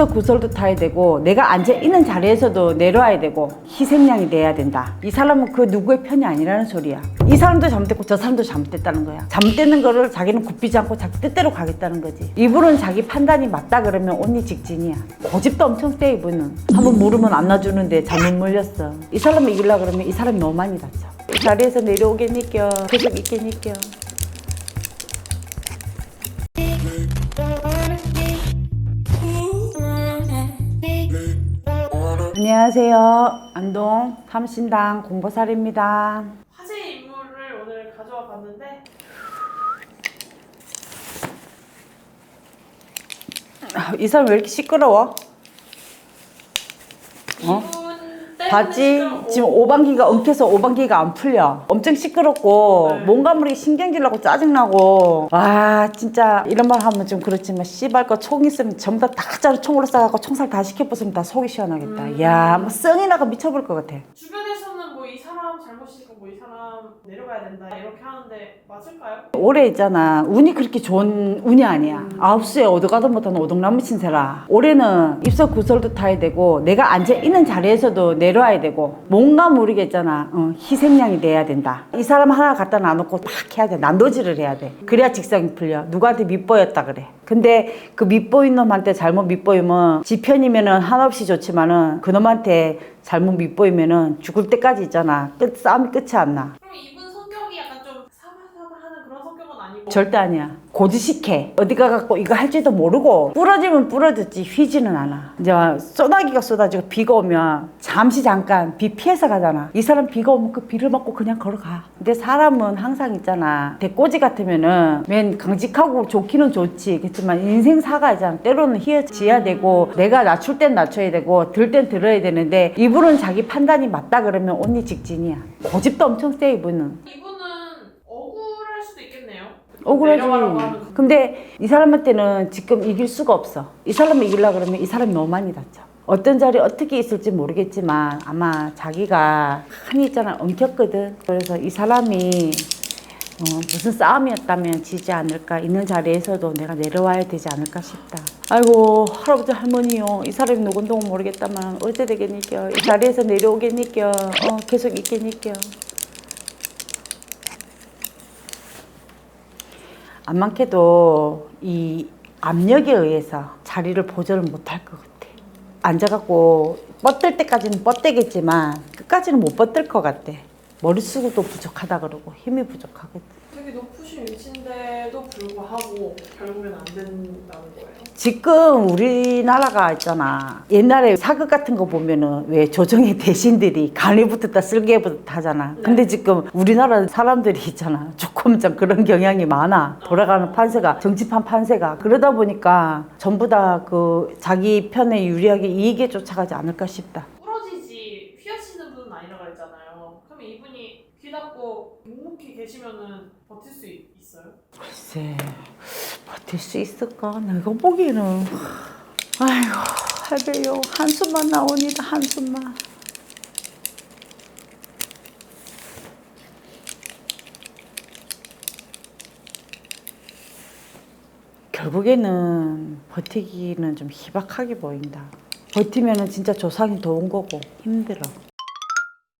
입석구설도 타야 되고 내가 앉아 있는 자리에서도 내려와야 되고 희생양이 돼야 된다. 이 사람은 그 누구의 편이 아니라는 소리야. 이 사람도 잘못됐고 저 사람도 잘못됐다는 거야. 잘못되는 거를 자기는 굽히지 않고 자기 뜻대로 가겠다는 거지. 이분은 자기 판단이 맞다 그러면 언니 직진이야. 고집도 엄청 세 이분은. 한번 물으면 안 놔주는데 잘못 물렸어. 이 사람을 이기려 그러면 이 사람이 너무 많이 다쳐. 이 자리에서 내려오겠니껴. 계속 있겠니껴. 안녕하세요. 안동 삼신당 공보살입니다. 화제 인물을 오늘 가져와 봤는데 아, 이 사람 왜 이렇게 시끄러워? 어? 이분 봤지? 지금 오- 오방기가 엉켜서 오방기가 안 풀려. 엄청 시끄럽고 네. 뭔가 모르게 신경질 나고 짜증나고 와 진짜 이런 말 하면 좀 그렇지만 씨발 거 총 있으면 전부 다 탁자로 총으로 쏴갖고 총살 다 시켜부수면 다 속이 시원하겠다. 음. 야, 뭐 썽이 나가 미쳐볼 것 같아. 이 잘못이고 뭐이 사람 내려가야 된다 이렇게 하는데 맞을까요? 올해 있잖아. 운이 그렇게 좋은 운이 아니야. 아홉 수에 어디 가도 못하는 오동나무 신세라. 올해는 입석 구설도 타야 되고 내가 앉아 있는 자리에서도 내려와야 되고 뭔가 모르게 있잖아. 어, 희생양이 돼야 된다. 이 사람 하나 갖다 놔놓고 팍 해야 돼. 난도질을 해야 돼. 그래야 직성이 풀려. 누구한테 밑보였다 그래 근데 그 밑보인 놈한테 잘못 밑보이면 지 편이면은 한없이 좋지만은 그 놈한테 잘못 밑보이면은 죽을 때까지 있잖아 끝 싸움이 끝이 안 나 그럼 이분 성격이 약간 좀 사바사바하는 그런 성격은 아니고 절대 아니야. 고지식해. 어디 가 갖고 이거 할지도 모르고 부러지면 부러졌지 휘지는 않아. 이제 쏟아기가 쏟아지고 비가 오면 잠시 잠깐 비 피해서 가잖아. 이 사람 비가 오면 그 비를 맞고 그냥 걸어가. 근데 사람은 항상 있잖아. 대꼬지 같으면은 맨 강직하고 좋기는 좋지. 그렇지만 인생 사가 있잖아. 때로는 휘어지야 되고 내가 낮출 땐 낮춰야 되고 들 땐 들어야 되는데 이분은 자기 판단이 맞다 그러면 언니 직진이야. 고집도 엄청 세 이분은. 이분은 억울할 수도 있겠네요. 억울하지. 그- 근데 이 사람한테는 지금 이길 수가 없어. 이 사람을 이기려고 그러면 이 사람이 너무 많이 다쳐. 어떤 자리에 어떻게 있을지 모르겠지만 아마 자기가 한이 있잖아 엉켰거든. 그래서 이 사람이 어, 무슨 싸움이었다면 지지 않을까 있는 자리에서도 내가 내려와야 되지 않을까 싶다. 아이고 할아버지 할머니요 이 사람이 누군지 모르겠다만 어째 되겠니껴 이 자리에서 내려오겠니껴 어, 계속 있겠니껴. 안 많게도 이 압력에 의해서 자리를 보존을 못할 것 같아. 앉아갖고 뻗들 때까지는 뻗대겠지만 끝까지는 못 뻗들 것 같아. 머릿수도 부족하다 그러고 힘이 부족하거든. 되게 높으신 위치인데도 불구하고 결국엔 안 된다는 거예요. 지금 우리나라가 있잖아. 옛날에 사극 같은 거 보면은 왜 조정의 대신들이 간이 붙었다 쓸개 붙었다 하잖아. 근데 지금 우리나라 사람들이 있잖아. 조금 좀 그런 경향이 많아. 돌아가는 판세가, 정치판 판세가. 그러다 보니까 전부 다 그 자기 편에 유리하게 이익에 쫓아가지 않을까 싶다. 부러지지 휘어지는 분은 아니라고 했잖아요. 그럼 이분이 귀 닫고 묵묵히 계시면은 버틸 수 있- 있어요? 글쎄, 버틸 수 있을까? 내가 보기에는. 아이고, 할배요. 한숨만 나오니다, 한숨만. 결국에는 버티기는 좀 희박하게 보인다. 버티면은 진짜 조상이 도운 거고 힘들어.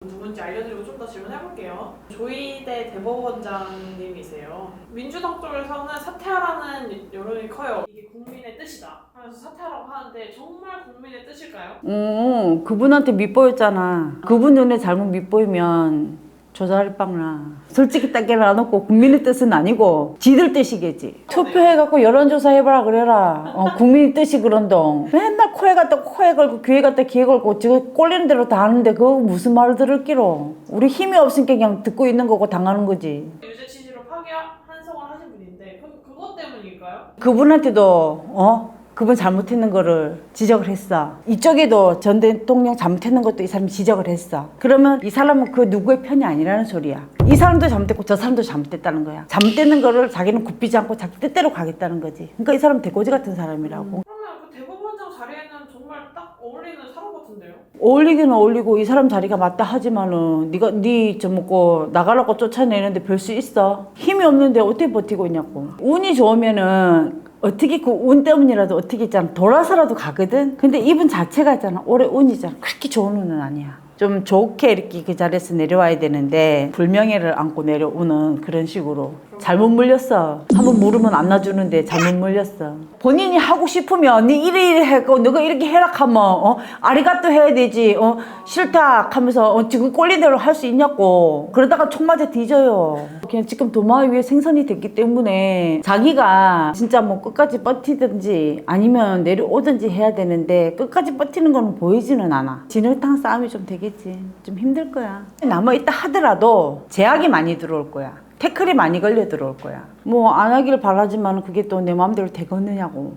누군지 알려드리고 좀 더 질문해볼게요. 조희대 대법원장님이세요. 민주당 쪽에서는 사퇴하라는 여론이 커요. 이게 국민의 뜻이다 하면서 사퇴하라고 하는데 정말 국민의 뜻일까요? 어, 그분한테 밑보였잖아. 그분 눈에 잘못 밑보이면 조자리 빵나. 솔직히 딱 깨놔놓고 국민의 뜻은 아니고 지들 뜻이겠지. 투표해갖고 여론조사 해봐라 그래라. 어, 국민의 뜻이 그런동. 맨날 코에 갖다 코에 걸고 귀에 갖다 귀에 걸고 지금 꼴리는 대로 다 하는데 그거 무슨 말을 들을기로. 우리 힘이 없으니까 그냥 듣고 있는 거고 당하는 거지. 유죄 취지로 파기 한성을 하신 분인데 그럼 그것 때문일까요? 그분한테도 어 그분 잘못했는 거를 지적을 했어. 이쪽에도 전 대통령 잘못했는 것도 이 사람이 지적을 했어. 그러면 이 사람은 그 누구의 편이 아니라는 소리야. 이 사람도 잘못했고 저 사람도 잘못됐다는 거야. 잘못되는 거를 자기는 굽히지 않고 자기 뜻대로 가겠다는 거지. 그러니까 이 사람은 대고지 같은 사람이라고. 그러면 그 대법원장 자리에는 정말 딱 어울리는 사람 같은데요? 어울리기는 어울리고 이 사람 자리가 맞다 하지만은 네가 네 저 먹고 나가라고 쫓아내는데 별 수 있어? 힘이 없는데 어떻게 버티고 있냐고. 운이 좋으면은 어떻게 그 운 때문이라도 어떻게 있잖아 돌아서라도 가거든. 근데 이분 자체가 있잖아. 올해 운이잖아. 그렇게 좋은 운은 아니야 좀 좋게 이렇게 그 자리에서 내려와야 되는데 불명예를 안고 내려오는 그런 식으로 잘못 물렸어. 한번 물으면 안 놔주는데 잘못 물렸어. 본인이 하고 싶으면 니 이래 이래 하고 너가 이렇게 해라 하면 어? 아리가또 해야 되지 어? 싫다 하면서 어, 지금 꼴린 대로 할 수 있냐고. 그러다가 총 맞아 뒤져요. 그냥 지금 도마 위에 생선이 됐기 때문에 자기가 진짜 뭐 끝까지 버티든지 아니면 내려오든지 해야 되는데 끝까지 버티는 거는 보이지는 않아. 진흙탕 싸움이 좀 되 겠지. 좀 힘들 거야. 남아 있다 하더라도 제약이 많이 들어올 거야. 태클이 많이 걸려 들어올 거야. 뭐 안 하길 바라지만 그게 또 내 마음대로 되겠느냐고